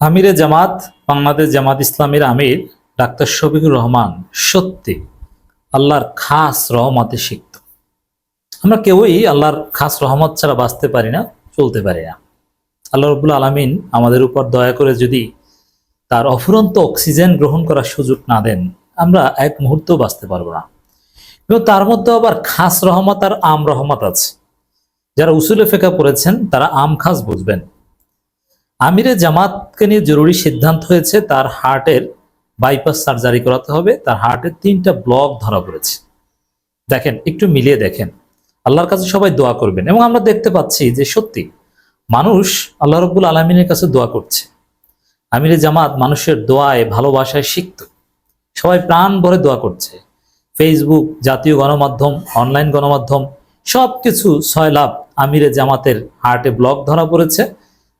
আমিরে জামাত, বাংলাদেশ জামাত ইসলামের আমির ডাক্তার শফিকুর রহমান সত্যি আল্লাহর খাস রহমতে সিক্ত। আমরা কেউই আল্লাহর খাস রহমত ছাড়া বাঁচতে পারি না, চলতে পারি না। আল্লাহ রবুল্লা আলমিন আমাদের উপর দয়া করে যদি তার অফুরন্ত অক্সিজেন গ্রহণ করার সুযোগ না দেন, আমরা এক মুহূর্তেও বাঁচতে পারব না। কিন্তু তার মধ্যে আবার খাস রহমত আর আম রহমত আছে। যারা উসুলে ফেকা পড়েছেন, তারা আম খাস বুঝবেন। আমিরে জামাতকে নিয়ে জরুরি সিদ্ধান্ত হয়েছে, তার হার্টের বাইপাস সার্জারি করাতে হবে, তার হার্টের তিনটা ব্লক ধরা পড়েছে। দেখেন, একটু মিলিয়ে দেখেন। আল্লাহর কাছে সবাই দোয়া করবেন এবং আমরা দেখতে পাচ্ছি যে সত্যি, মানুষ আল্লাহ রব্বুল আলমিনের কাছে দোয়া করছে। আমিরে জামাত মানুষের দোয়ায়, ভালোবাসায় শিখত সবাই প্রাণ ভরে দোয়া করছে। ফেসবুক জাতীয় গণমাধ্যম অনলাইন গণমাধ্যম সব কিছু ছয় লাভ আমিরে জামাতের হার্টে ব্লক ধরা পড়েছে।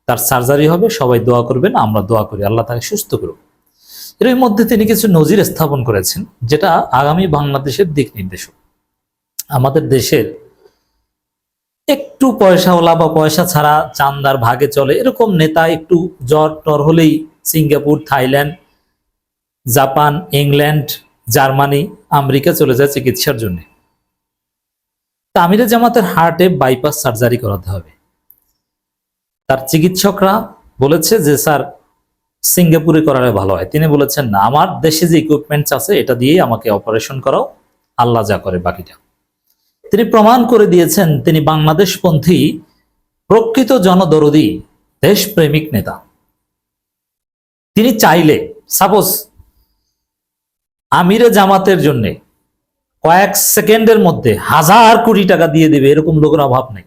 তার সার্জারি হবে, সবাই দোয়া করবেন, আমরা দোয়া করি, আল্লাহ তাকে সুস্থ করুক। এর মধ্যে তিনি কিছু নজির স্থাপন করেছেন, যেটা আগামী বাংলাদেশের দিক নির্দেশক। আমাদের দেশের একটু পয়সাওয়ালা বা পয়সা ছাড়া চান্দার ভাগে চলে, এরকম নেতা একটু জ্বর টর হলেই Singapore, Thailand, Japan, England, Germany, America চলে যায় চিকিৎসার জন্য। তা আমিরে জামাতের হার্টে বাইপাস সার্জারি করাতে হবে। তার চিকিৎসকরা বলেছে যে, স্যার, সিঙ্গাপুরে করালে ভালো হয়। তিনি বলেছেন, না, আমার দেশে যে ইকুইপমেন্টস আছে, এটা দিয়েই আমাকে অপারেশন করাও। আল্লাহ যা করে, বাকিটা। তিনি প্রমাণ করে দিয়েছেন, তিনি বাংলাদেশপন্থী, প্রকৃত জনদরদি, দেশপ্রেমিক নেতা। তিনি চাইলে সাপোজ আমিরে জামাতের জন্য কয়েক সেকেন্ডের মধ্যে হাজার কোটি টাকা দিয়ে দেবে, এরকম লোকের অভাব নেই।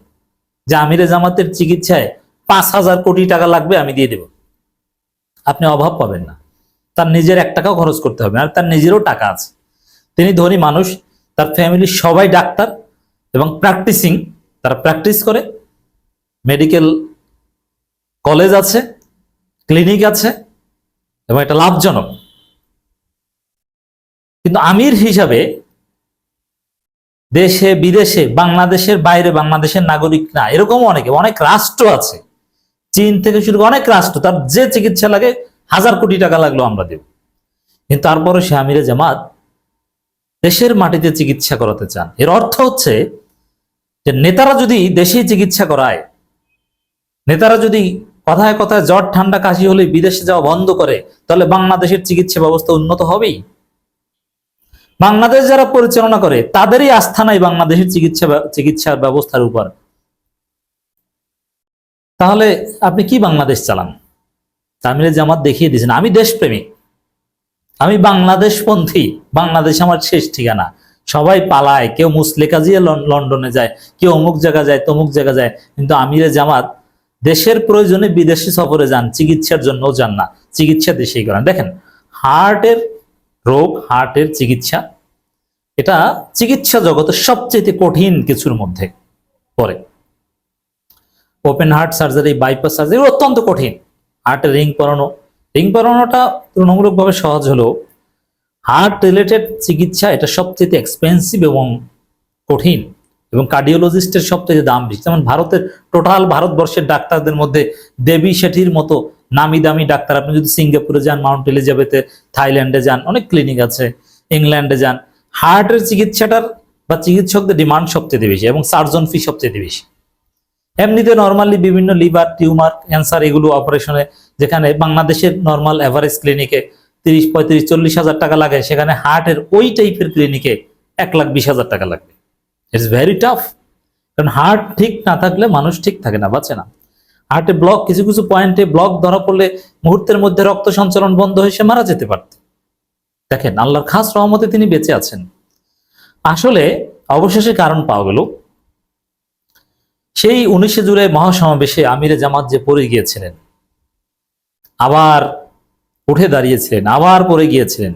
যে আমিরে জামাতের চিকিৎসায় পাঁচ হাজার কোটি টাকা লাগবে, আমি দিয়ে দেব। আপনি অভাব পাবেন না। তার নিজের এক টাকাও খরচ করতে হবে আর তার নিজেরও টাকা আছে। তিনি ধনী মানুষ, তার ফ্যামিলির সবাই ডাক্তার এবং প্র্যাকটিসিং তারা প্র্যাকটিস করে। মেডিকেল কলেজ আছে ক্লিনিক আছে, এবং এটা লাভজনক। কিন্তু আমির হিসাবে দেশে, বিদেশে, বাংলাদেশের বাইরে বাংলাদেশের নাগরিক না এরকম অনেকে, অনেক রাষ্ট্র আছে চীন থেকে শুরু করে অনেক রাষ্ট্র, তার যে চিকিৎসা লাগে হাজার কোটি টাকা লাগল আমরা দেব। কিন্তু তারপরে সে আমিরে জামাত দেশের মাটিতে চিকিৎসা করাতে চান। এর অর্থ হচ্ছে যে নেতারা যদি দেশেই চিকিৎসা করায়, নেতারা যদি কথায় কথায় জ্বর, ঠান্ডা, কাশি হলে বিদেশে যাওয়া বন্ধ করে, তাহলে বাংলাদেশের চিকিৎসা ব্যবস্থা উন্নত হবেই। বাংলাদেশ যারা পরিচালনা করে, তাদেরই আস্থা নাই বাংলাদেশের চিকিৎসা চিকিৎসার ব্যবস্থার উপর। তাহলে আপনি কি বাংলাদেশ চালান? তামিলে জামাত দেখিয়ে দিয়েছেন, আমি দেশপ্রেমিক। আমি বাংলাদেশপন্থী, বাংলাদেশ আমার শেষ ঠিকানা। সবাই পালায়, কেউ মুসলেকা দিয়ে লন্ডনে যায়, কেউ অমুক জায়গা যায়, তমুক জায়গা যায়, কিন্তু আমিরে জামাত দেশের প্রয়োজনে বিদেশি সফরে যান, চিকিৎসার জন্যও যান না, চিকিৎসা দেশেই করেন। দেখেন, হার্টের রোগ, হার্টের চিকিৎসা, এটা চিকিৎসা জগতের সবচেয়ে কঠিন কিছুর মধ্যে পড়ে। Open heart surgery bypass surgery অত্যন্ত কঠিন। হার্টের রিং পরানো। রিং পরানোটা তুলনামূলকভাবে সহজ হলেও হার্ট রিলেটেড চিকিৎসা এটা সবচেয়ে এক্সপেন্সিভ এবং কঠিন এবং কার্ডিওলজিস্টের সবচেয়ে দাম বেশি। যেমন ভারতের টোটাল ভারতবর্ষের ডাক্তারদের মধ্যে দেবী শেঠির মতো নামি দামি ডাক্তার। আপনি যদি সিঙ্গাপুরে যান, মাউন্ট এলিজাবেথে, থাইল্যান্ডে যান, অনেক ক্লিনিক আছে, ইংল্যান্ডে যান। হার্টের চিকিৎসাটার বা চিকিৎসকদের ডিমান্ড সবচেয়ে বেশি এবং সার্জন ফি সবচেয়ে বেশি। এমনিতে নর্মালি বিভিন্ন লিভার টিউমার ক্যান্সার এগুলো অপারেশনে যেখানে বাংলাদেশের নর্মাল এভারেজ ক্লিনিকে তিরিশ, পঁয়ত্রিশ, চল্লিশ হাজার টাকা লাগে, সেখানে হার্টের ওই টাইপের ক্লিনিকে এক লাখ বিশ হাজার টাকা লাগবে। ইটস ভেরি টাফ কারণ হার্ট ঠিক না থাকলে মানুষ ঠিক থাকে না, বাঁচে না। হার্টে ব্লক কিছু কিছু পয়েন্টে ব্লক ধরা পড়লে মুহূর্তের মধ্যে রক্ত সঞ্চালন বন্ধ হয়ে সে মারা যেতে পারত। দেখেন, আল্লাহর খাস রহমতে তিনি বেঁচে আছেন। আসলে অবশেষে কারণ পাওয়া গেল সেই উনিশে জুলাই মহাসমাবেশে আমিরে জামাত যে পড়ে গিয়েছিলেন, আবার উঠে দাঁড়িয়েছিলেন, আবার পড়ে গিয়েছিলেন,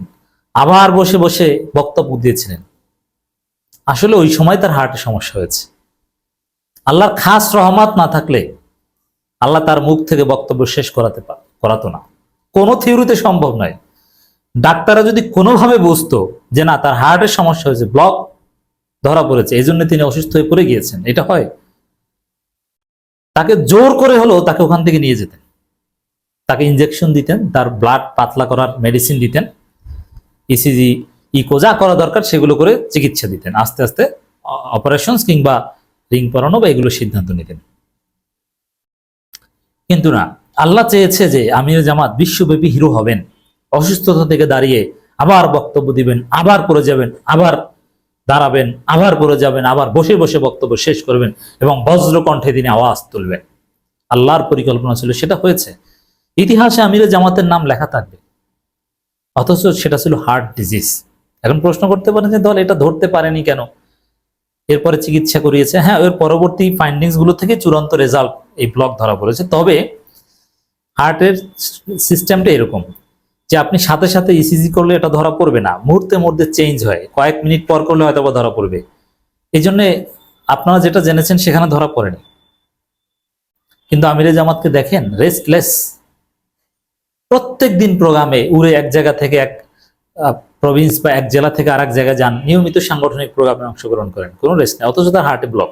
আবার বসে বসে বক্তব্য দিয়েছিলেন। আসলে ওই সময় তার হার্টে সমস্যা হয়েছে। আল্লাহর খাস রহমত না থাকলে আল্লাহ তার মুখ থেকে বক্তব্য শেষ করাতে করাতো না। কোনো থিওরিতে সম্ভব নয়। ডাক্তাররা যদি কোনোভাবে বুঝতো যে না, তার হার্টের সমস্যা হয়েছে, ব্লক ধরা পড়েছে এই তিনি অসুস্থ হয়ে পড়ে গিয়েছেন, এটা হয়। তাকে জোর করে হলেও তাকে ওখান থেকে নিয়ে যেতেন। তাকে ইনজেকশন দিতেন, তার ব্লাড পাতলা করার মেডিসিন দিতেন ইসিজি ইকো যা করা দরকার সেগুলো করে চিকিৎসা দিতেন। আস্তে আস্তে অপারেশন কিংবা রিং পরানো বা এগুলো সিদ্ধান্ত নিতেন। কিন্তু না, আল্লাহ চেয়েছে যে আমির জামাত বিশ্বব্যাপী হিরো হবেন। অসুস্থতা থেকে দাঁড়িয়ে আবার বক্তব্য দিবেন, আবার করে যাবেন, আবার দাঁড়াবেন, আবার করে যাবেন, আবার বসে বসে বক্তব্য শেষ করবেন এবং বজ্র কণ্ঠে তিনি আওয়াজ তুলবেন। আল্লাহর পরিকল্পনা ছিল, সেটা হয়েছে। ইতিহাসে আমির জামাতের নাম লেখা থাকবে। অথচ সেটা ছিল হার্ট ডিজিজ। এখন প্রশ্ন করতে পারেন যে দল এটা ধরতে পারেনি কেন? এরপরে চিকিৎসা করিয়েছে। হ্যাঁ এর পরবর্তী ফাইন্ডিংসগুলো থেকে চূড়ান্ত রেজাল্ট এই ব্লক ধরা পড়েছে। তবে হার্টের সিস্টেমটা এরকম। যে আপনি সাথে সাথে ইসিজি করলে এটা ধরা পড়বে না। মুহূর্তে মধ্যে চেঞ্জ হয়। কয়েক মিনিট পর করলে হয়তো ধরা পড়বে। এই জন্য আপনারা যেটা জেনেছেন সেখানে ধরা পড়েনি। কিন্তু আমিরে জামাতকে দেখেন রেস্টলেস প্রত্যেক দিন প্রোগ্রামে উড়ে এক জায়গা থেকে এক প্রভিন্স বা এক জেলা থেকে আরেক জায়গায় যান। নিয়মিত সাংগঠনিক প্রোগ্রামে অংশগ্রহণ করেন। কোনো রেস্ট নেই। অথচ তার হার্টে ব্লক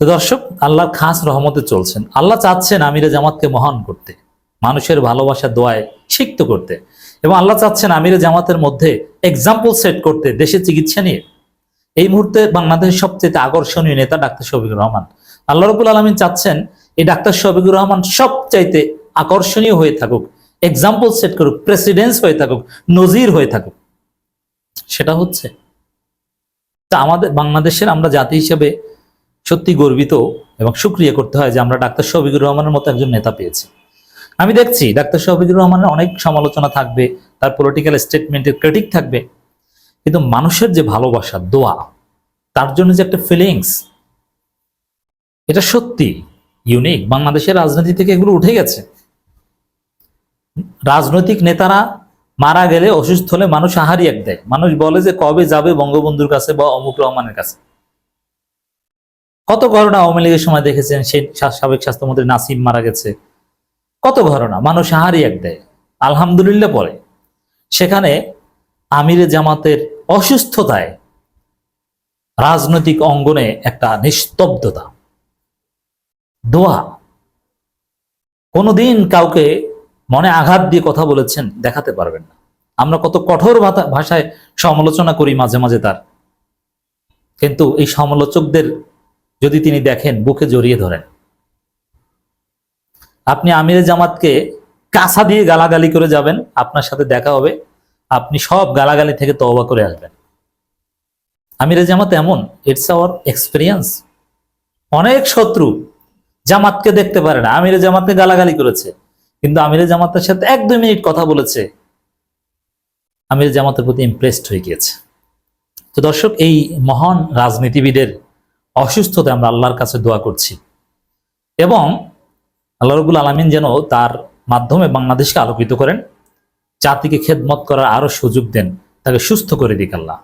তো দর্শক, আল্লাহর খাস রহমতে চলছেন। আল্লাহ চাচ্ছেন আমিরে জামাতকে মহান করতে। মানুষের ভালোবাসা দোয়ায় সিক্ত করতে। এবং আল্লাহ চাচ্ছেন আমিরে জামাতের মধ্যে এক্সাম্পল সেট করতে, দেশে চিকিৎসা নিয়ে। এই মুহূর্তে বাংলাদেশের সবচেয়ে আকর্ষণীয় নেতা ডাক্তার শফিকুর রহমান। আল্লাহ রবুল আলমিন চাচ্ছেন এই ডাক্তার শফিকুর রহমান সবচাইতে আকর্ষণীয় হয়ে থাকুক এক্সাম্পল সেট করুক প্রেসিডেন্স হয়ে থাকুক, নজির হয়ে থাকুক। সেটা হচ্ছে, তা আমাদের, বাংলাদেশের আমরা জাতি হিসেবে সত্যি গর্বিত এবং সুক্রিয়া করতে হয় যে আমরা ডাক্তার শফিকুর রহমানের মতো একজন নেতা পেয়েছি। আমি দেখছি ডাক্তার শফিকুর রহমানের অনেক সমালোচনা থাকবে, তার পলিটিক্যাল স্টেটমেন্টের ক্রিটিক থাকবে। কিন্তু মানুষের যে ভালোবাসা, দোয়া, তার জন্য যে একটা ফিলিংস এটা সত্যি ইউনিক বাংলাদেশের রাজনীতি থেকে এগুলো উঠে গেছে। রাজনৈতিক নেতারা মারা গেলে, অসুস্থ হলে মানুষ আহারি এক দেয়। মানুষ বলে যে, কবে যাবে বঙ্গবন্ধুর কাছে বা অমুক রহমানের কাছে? কত ঘটনা আওয়ামী লীগের সময় দেখেছেন, সেই সাবেক স্বাস্থ্যমন্ত্রী নাসিম মারা গেছে। কত ঘটনা? মানুষ আহারি এক দেয়। আলহামদুলিল্লাহ পরে সেখানে আমিরে জামাতের অসুস্থতায় রাজনৈতিক অঙ্গনে একটা নিস্তব্ধতা। দোয়া। কোনোদিন কাউকে মনে আঘাত দিয়ে কথা বলেছেন দেখাতে পারবেন না। আমরা কত কঠোর ভাষায় সমালোচনা করি মাঝে মাঝে তার। কিন্তু এই সমালোচকদের যদি তিনি দেখেন, বুকে জড়িয়ে ধরেন। আপনি আমিরে জামাতকে কাঁসা দিয়ে গালাগালি করে যাবেন, আপনার সাথে দেখা হবে, আপনি সব গালাগালি থেকে তওবা করে আসবেন। আমিরে জামাত এমন ইটস আওয়ার এক্সপিরিয়েন্স অনেক শত্রু জামাতকে দেখতে পারে না, আমিরে জামাতকে গালাগালি করেছে, কিন্তু আমিরে জামাতের সাথে এক দুই মিনিট কথা বলেছে। আমির জামাতের প্রতি ইমপ্রেসড হয়ে গিয়েছে। তো দর্শক, এই মহান রাজনীতিবিদের অসুস্থতা আমরা আল্লাহর কাছে দোয়া করছি। এবং আল্লাহ রবুল আলমিন যেন তার মাধ্যমে বাংলাদেশকে আলোকিত করেন, জাতিকে খেদমত করার আরও সুযোগ দেন, তাকে সুস্থ করে দিক আল্লাহ।